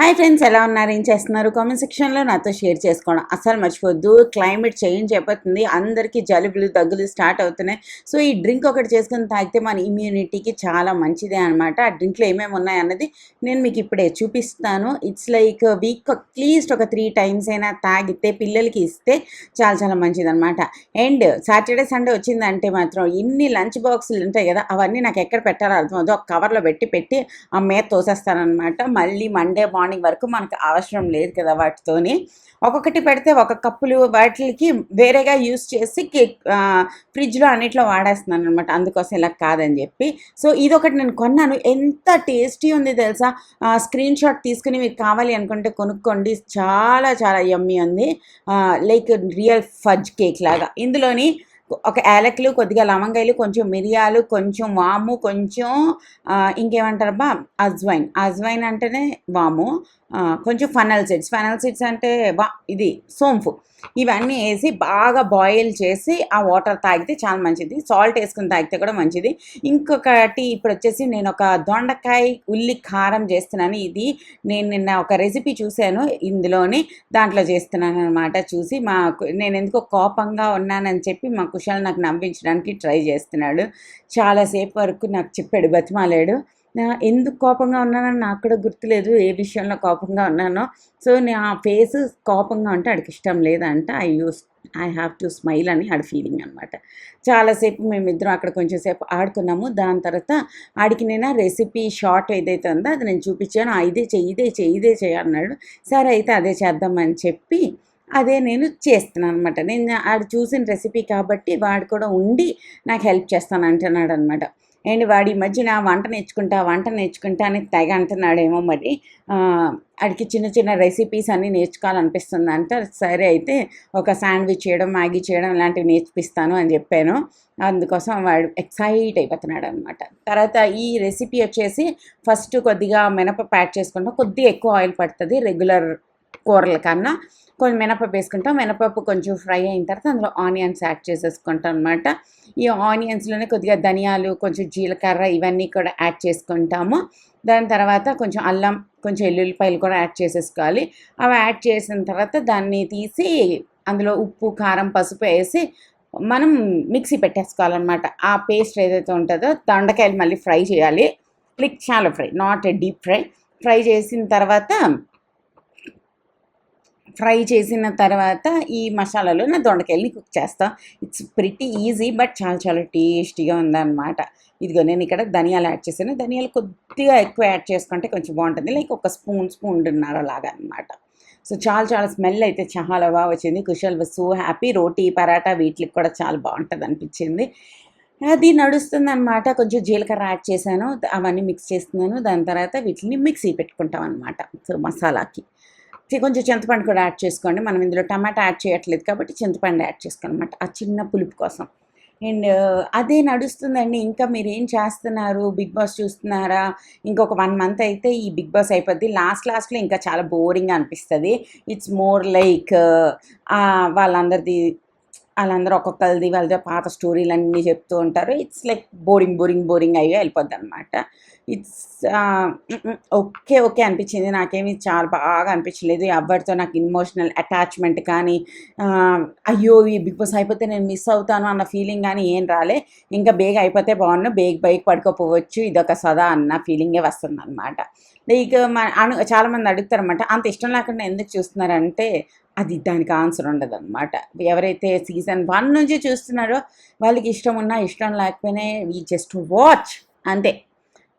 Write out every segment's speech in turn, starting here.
Hi friends ఎలా ఉన్నారు? ఏం చేస్తున్నారు? కామెంట్ సెక్షన్లో నాతో షేర్ చేసుకోవడం అసలు మర్చిపోద్దు. క్లైమేట్ చేంజ్ అయిపోతుంది. అందరికీ జలుబులు దగ్గులు స్టార్ట్ అవుతున్నాయి. సో ఈ డ్రింక్ ఒకటి చేసుకుని తాగితే మన ఇమ్యూనిటీకి చాలా మంచిదే అనమాట ఆ డ్రింక్లో ఏమేమి ఉన్నాయి అన్నది నేను మీకు ఇప్పుడే చూపిస్తాను. It's like week at least ఒక త్రీ టైమ్స్ అయినా తాగితే పిల్లలకి ఇస్తే చాలా చాలా మంచిదనమాట అండ్ సాటర్డే సండే వచ్చిందంటే మాత్రం ఇన్ని లంచ్ బాక్సులు ఉంటాయి కదా అవన్నీ నాకు ఎక్కడ పెట్టాలో అర్థమవుతుంది ఒక కవర్లో పెట్టి పెట్టి ఆ మీద తోసేస్తానమాట మళ్ళీ మండే మార్నింగ్ వరకు మనకు అవసరం లేదు కదా వాటితోని. ఒక్కొక్కటి పెడితే ఒక కప్పులు వాటికి వేరేగా యూస్ చేసి కేక్ ఫ్రిడ్జ్లో అన్నిట్లో వాడేస్తున్నాను అనమాట అందుకోసం ఇలా కాదని చెప్పి. సో ఇదొకటి నేను కొన్నాను. ఎంత టేస్టీ ఉంది తెలుసా? స్క్రీన్ షాట్ తీసుకుని మీకు కావాలి అనుకుంటే కొనుక్కోండి. చాలా చాలా యమ్మీ ఉంది. లైక్ రియల్ ఫజ్ కేక్ లాగా. ఇందులోని ఒక యాలకులు కొద్దిగా లవంగాయలు కొంచెం మిరియాలు కొంచెం వాము కొంచెం ఇంకేమంటారు ఇంకేమంటారబ్బా అజ్వైన్. అజ్వైన్ అంటేనే వాము. కొంచెం ఫనల్ సీడ్స్. ఫనల్ సీడ్స్ అంటే వా ఇది సోంపు. ఇవన్నీ వేసి బాగా బాయిల్ చేసి ఆ వాటర్ తాగితే చాలా మంచిది. సాల్ట్ వేసుకుని తాగితే కూడా మంచిది. ఇంకొకటి ఇప్పుడు వచ్చేసి నేను ఒక దొండకాయ ఉల్లి కారం చేస్తున్నాను. ఇది నేను నిన్న ఒక రెసిపీ చూశాను. ఇందులోని దాంట్లో చేస్తున్నాను అనమాట చూసి మా నేను ఎందుకో కోపంగా ఉన్నానని చెప్పి మాకు కుషాల్ నాకు నవ్వించడానికి ట్రై చేస్తున్నాడు. చాలాసేపు వరకు నాకు చెప్పాడు బతిమాలాడు. నా ఎందుకు కోపంగా ఉన్నానని నాకు కూడా గుర్తులేదు ఏ విషయంలో కోపంగా ఉన్నానో. సో నేను ఆ ఫేస్ కోపంగా ఉంటే ఆడికి ఇష్టం లేదంటే. I use I have to smile అని ఆడి ఫీలింగ్ అనమాట చాలాసేపు మేమిద్దరం అక్కడ కొంచెం సేపు ఆడుకున్నాము. దాని తర్వాత ఆడికి నేను ఆ రెసిపీ షార్ట్ ఏదైతే ఉందో అది నేను చూపించాను. ఇదే చెయ్యి ఇదే చెయ్యి ఇదే చెయ్యి అన్నాడు. సరే అయితే అదే చేద్దామని చెప్పి అదే నేను చేస్తున్నాను అనమాట నేను ఆడు చూసిన రెసిపీ కాబట్టి వాడు కూడా ఉండి నాకు హెల్ప్ చేస్తాను అంటున్నాడు అనమాట అండ్ వాడి మధ్యన వంట నేర్చుకుంటా వంట నేర్చుకుంటా అని తెగ అంటున్నాడేమో మరి. అడికి చిన్న చిన్న రెసిపీస్ అన్నీ నేర్చుకోవాలనిపిస్తుంది అంట. సరే అయితే ఒక శాండ్విచ్ చేయడం మ్యాగీ చేయడం ఇలాంటివి నేర్పిస్తాను అని చెప్పాను. అందుకోసం వాడు ఎక్సైట్ అయిపోతున్నాడు అనమాట తర్వాత ఈ రెసిపీ వచ్చేసి ఫస్ట్ కొద్దిగా మినప ప్యాడ్ చేసుకుంటాం. కొద్దిగా ఎక్కువ ఆయిల్ పడుతుంది. రెగ్యులర్ కూరల కన్నా కొంచెం మినపప్పు వేసుకుంటాం. మినపప్పు కొంచెం ఫ్రై అయిన తర్వాత అందులో ఆనియన్స్ యాడ్ చేసేసుకుంటాం అనమాట ఈ ఆనియన్స్లోనే కొద్దిగా ధనియాలు కొంచెం జీలకర్ర ఇవన్నీ కూడా యాడ్ చేసుకుంటాము. దాని తర్వాత కొంచెం అల్లం కొంచెం ఎల్లుల్లిపాయలు కూడా యాడ్ చేసేసుకోవాలి. అవి యాడ్ చేసిన తర్వాత దాన్ని తీసి అందులో ఉప్పు కారం పసుపు వేసి మనం మిక్సీ పెట్టేసుకోవాలన్నమాట. ఆ పేస్ట్ ఏదైతే ఉంటుందో దొండకాయలు మళ్ళీ ఫ్రై చేయాలి. క్లిక్ చాలా fry not deep fry. Fry చేసిన తర్వాత ఫ్రై చేసిన తర్వాత ఈ మసాలాలో నా దొండకాయలని కుక్ చేస్తా. ఇట్స్ ప్రిటీ ఈజీ బట్ చాలా చాలా టేస్టీగా ఉందన్నమాట. ఇదిగో నేను ఇక్కడ ధనియాలు యాడ్ చేశాను. ధనియాలు కొద్దిగా ఎక్కువ యాడ్ చేసుకుంటే కొంచెం బాగుంటుంది. లైక్ ఒక స్పూన్ స్పూన్ లాగా అనమాట సో చాలా చాలా స్మెల్ అయితే చాలా బాగా వచ్చింది. Kushal was so happy roti paratha వీటికి కూడా చాలా బాగుంటుంది అనిపించింది. అది నడుస్తుందన్నమాట. కొంచెం జీలకర్ర యాడ్ చేశాను. అవన్నీ మిక్స్ చేస్తున్నాను. దాని తర్వాత వీటిని మిక్సీ పెట్టుకుంటాం అనమాట సో మసాలాకి. కొంచెం చింతపండు కూడా యాడ్ చేసుకోండి. మనం ఇందులో టమాటా యాడ్ చేయట్లేదు కాబట్టి చింతపండు యాడ్ చేసుకోనమాట ఆ చిన్న పులుపు కోసం. అండ్ అదే నడుస్తుందండి. ఇంకా మీరు ఏం చేస్తున్నారు? బిగ్ బాస్ చూస్తున్నారా? ఇంకొక వన్ మంత్ అయితే ఈ బిగ్ బాస్ అయిపోద్ది. లాస్ట్ లాస్ట్లో ఇంకా చాలా బోరింగ్ అనిపిస్తుంది. ఇట్స్ మోర్ లైక్ వాళ్ళందరిది వాళ్ళందరూ ఒక్కొక్కరిది వాళ్ళ పాత స్టోరీలు అన్నీ చెప్తూ ఉంటారు. It's like boring boring boring అయ్యి వెళ్ళిపోద్ది అనమాట ఇట్స్ ఓకే ఓకే అనిపించింది. నాకేమి చాలా బాగా అనిపించలేదు. ఎవరితో నాకు ఇమోషనల్ అటాచ్మెంట్ కానీ అయ్యో ఈ బిగ్ బాస్ అయిపోతే నేను మిస్ అవుతాను అన్న ఫీలింగ్ కానీ ఏం రాలే. ఇంకా బేగ్ అయిపోతే బాగున్నా బేగ్ బైక్ పడుకోపోవచ్చు. ఇదొక సదా అన్న ఫీలింగే వస్తుంది అనమాట లైక్ మన అను చాలామంది అడుగుతారనమాట అంత ఇష్టం లేకుండా ఎందుకు చూస్తున్నారంటే అది దానికి ఆన్సర్ ఉండదు అనమాట ఎవరైతే సీజన్ వన్ నుంచి చూస్తున్నారో వాళ్ళకి ఇష్టం ఉన్నా ఇష్టం లేకపోయినా ఈ జస్ట్ వాచ్ అంతే.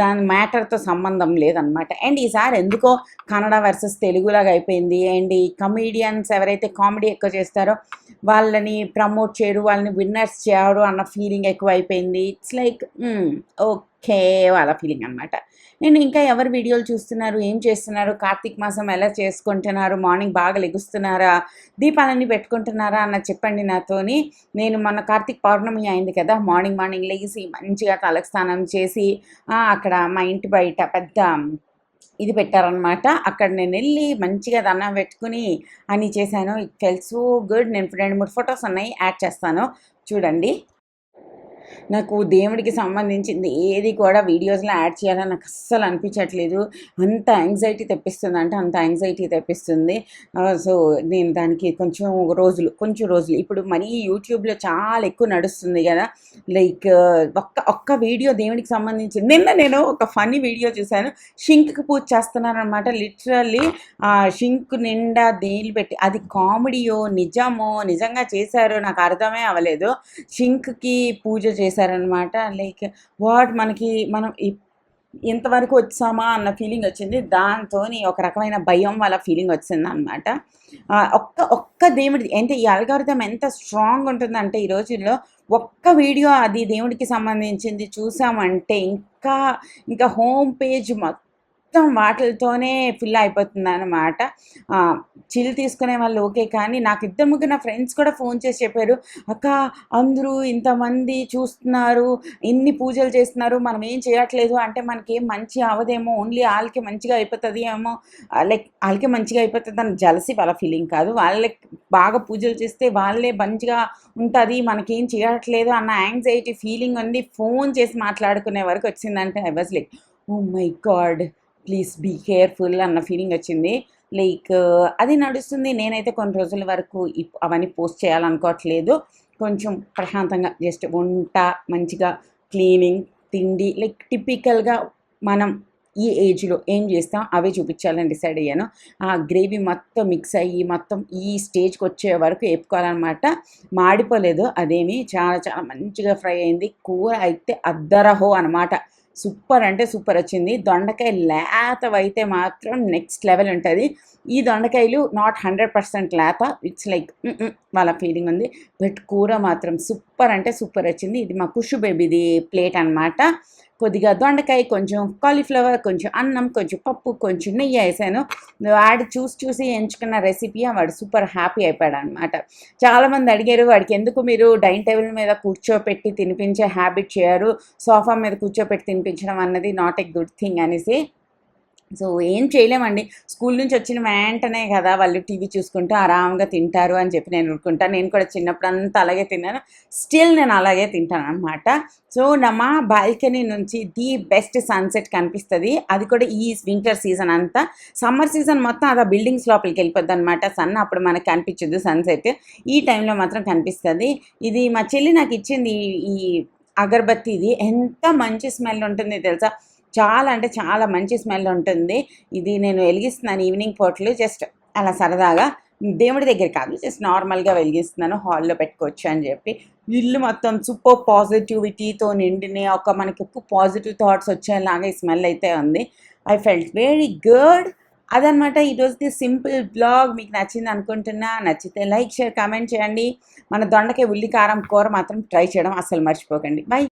దాని మ్యాటర్తో సంబంధం లేదనమాట అండ్ ఈసారి ఎందుకో కన్నడ వర్సెస్ తెలుగులాగా అయిపోయింది. అండ్ ఈ కమీడియన్స్ ఎవరైతే కామెడీ ఎక్కువ చేస్తారో వాళ్ళని ప్రమోట్ చేయడు వాళ్ళని విన్నర్స్ చేయడు అన్న ఫీలింగ్ ఎక్కువ అయిపోయింది ఇట్స్ లైక్ ఓకే వాళ్ళ ఫీలింగ్ అనమాట నేను ఇంకా ఎవరు వీడియోలు చూస్తున్నారు ఏం చేస్తున్నారు కార్తీక మాసం ఎలా చేసుకుంటున్నారు మార్నింగ్ బాగా లెగుస్తున్నారా దీపాలన్నీ పెట్టుకుంటున్నారా అన్న చెప్పండి నాతోని. నేను మొన్న కార్తీక పౌర్ణమి అయింది కదా మార్నింగ్ మార్నింగ్ లేచి మంచిగా తలకు స్నానం చేసి అక్కడ మా ఇంటి బయట పెద్ద ఇది పెట్టారనమాట అక్కడ నేను వెళ్ళి మంచిగా దండం పెట్టుకుని అని చేశాను. ఇట్ ఫెల్ సో గుడ్ నేను రెండు మూడు ఫొటోస్ ఉన్నాయి. యాడ్ చేస్తాను. చూడండి. నాకు దేవుడికి సంబంధించింది ఏది కూడా వీడియోస్లో యాడ్ చేయాలని నాకు అస్సలు అనిపించట్లేదు. అంత యాంగ్జైటీ తెప్పిస్తుంది. అంటే అంత యాంగ్జైటీ తెప్పిస్తుంది. సో నేను దానికి కొంచెం రోజులు కొంచెం రోజులు. ఇప్పుడు మరీ యూట్యూబ్లో చాలా ఎక్కువ నడుస్తుంది కదా. లైక్ ఒక్క ఒక్క వీడియో దేవుడికి సంబంధించింది నిన్న నేను ఒక ఫనీ వీడియో చూశాను. షింక్కి పూజ చేస్తున్నారనమాట లిటరల్లీ ఆ షింక్ నిండా దేని పెట్టి అది కామెడీయో నిజమో నిజంగా చేశారో నాకు అర్థమే అవ్వలేదు. షింక్కి పూజ చేశారనమాట లైక్ వాట్ మనకి మనం ఇప్- ఇంతవరకు వచ్చామా అన్న ఫీలింగ్ వచ్చింది. దాంతో ఒక రకమైన భయం వాళ్ళ ఫీలింగ్ వచ్చింది అనమాట ఒక్క ఒక్క దేవుడి అంటే ఈ అల్గారిథం ఎంత స్ట్రాంగ్ ఉంటుందంటే ఈ రోజుల్లో ఒక్క వీడియో అది దేవుడికి సంబంధించింది చూసామంటే ఇంకా ఇంకా హోమ్ పేజ్ మొత్తం మొత్తం వాటితోనే ఫిల్ అయిపోతుంది అనమాట చిల్ తీసుకునే వాళ్ళు ఓకే కానీ నాకు ఇద్దరు ముగ్గురు నా ఫ్రెండ్స్ కూడా ఫోన్ చేసి చెప్పారు అక్క అందరూ ఇంతమంది చూస్తున్నారు ఇన్ని పూజలు చేస్తున్నారు మనం ఏం చేయట్లేదు అంటే మనకి ఏం మంచి అవదేమో ఓన్లీ వాళ్ళకి మంచిగా అయిపోతుంది ఏమో లైక్ వాళ్ళకి మంచిగా అయిపోతుంది అని జలసి వాళ్ళ ఫీలింగ్ కాదు. వాళ్ళకి బాగా పూజలు చేస్తే వాళ్ళే మంచిగా ఉంటుంది మనకేం చేయట్లేదు అన్న యాంగ్జైటీ ఫీలింగ్ ఉంది ఫోన్ చేసి మాట్లాడుకునే వరకు వచ్చిందంటే I was like oh my God please be careful అన్న ఫీలింగ్ వచ్చింది. లైక్ uh, అది నడుస్తుంది. నేనైతే కొన్ని రోజుల వరకు ఇప్- అవన్నీ పోస్ట్ చేయాలనుకోవట్లేదు. కొంచెం ప్రశాంతంగా జస్ట్ వంట మంచిగా క్లీనింగ్ తిండి లైక్ టిపికల్గా మనం ఈ ఏజ్లో ఏం చేస్తాం అవే చూపించాలని డిసైడ్ అయ్యాను. ఆ గ్రేవీ మొత్తం మిక్స్ అయ్యి మొత్తం ఈ స్టేజ్కి వచ్చే వరకు వేపుకోవాలన్నమాట. మాడిపోలేదు. అదేమి చాలా చాలా మంచిగా ఫ్రై అయింది. కూర అయితే అద్దరహో అనమాట సూపర్ అంటే సూపర్ వచ్చింది. దొండకాయ లేతవైతే మాత్రం నెక్స్ట్ లెవెల్ ఉంటుంది. ఈ దొండకాయలు నాట్ హండ్రెడ్ పర్సెంట్ లేత. ఇట్స్ లైక్ వాళ్ళ ఫీలింగ్ ఉంది. బట్ కూర మాత్రం సూపర్ అంటే సూపర్ వచ్చింది. ఇది మా కుషు బేబీది ప్లేట్ అన్నమాట. కొద్దిగా దొండకాయ కొంచెం కాలీఫ్లవర్ కొంచెం అన్నం కొంచెం పప్పు కొంచెం నెయ్యి వేసాను. వాడు చూసి చూసి ఎంచుకున్న రెసిపీ వాడు సూపర్ హ్యాపీ అయిపోయాడు అనమాట చాలామంది అడిగారు వాడికి ఎందుకు మీరు డైనింగ్ టేబుల్ మీద కూర్చోపెట్టి తినిపించే హ్యాబిట్ చేయరు? సోఫా మీద కూర్చోపెట్టి తినిపించడం అన్నది నాట్ ఎ గుడ్ థింగ్ అనేసి సో ఏం చేయలేమండి. స్కూల్ నుంచి వచ్చిన వెంటనే కదా వాళ్ళు టీవీ చూసుకుంటూ ఆరాంగా తింటారు అని చెప్పి నేను ఊరుకుంటాను నేను కూడా చిన్నప్పుడు అంతా అలాగే తిన్నాను. స్టిల్ నేను అలాగే తింటాను అనమాట సో నా మా బాల్కనీ నుంచి ది బెస్ట్ సన్సెట్ కనిపిస్తుంది. అది కూడా ఈ వింటర్ సీజన్ అంతా. సమ్మర్ సీజన్ మొత్తం అది బిల్డింగ్స్ లోపలికి వెళ్ళిపోద్ది అనమాట సన్ అప్పుడు మనకు కనిపించదు సన్సెట్. ఈ టైంలో మాత్రం కనిపిస్తుంది. ఇది మా చెల్లి నాకు ఇచ్చింది ఈ- ఈ అగరబత్తి ఇది ఎంత మంచి స్మెల్ ఉంటుంది తెలుసా? చాలా అంటే చాలా మంచి స్మెల్ ఉంటుంది. ఇది నేను వెలిగిస్తున్నాను ఈవినింగ్ పూటలు జస్ట్ అలా సరదాగా దేవుడి దగ్గర కాదు జస్ట్ నార్మల్గా వెలిగిస్తున్నాను హాల్లో పెట్టుకోవచ్చు అని చెప్పి. ఇల్లు మొత్తం సూపర్ పాజిటివిటీతో నిండిన ఒక మనకి ఎక్కువ పాజిటివ్ థాట్స్ వచ్చేలాగా ఈ స్మెల్ అయితే ఉంది. I felt very good. అదనమాట ఈరోజుది సింపుల్ బ్లాగ్. మీకు నచ్చింది అనుకుంటున్నా నచ్చితే లైక్ షేర్ కామెంట్ చేయండి. మన దొండకాయ ఉల్లి కారం కూర మాత్రం ట్రై చేయడం అస్సలు మర్చిపోకండి. బై.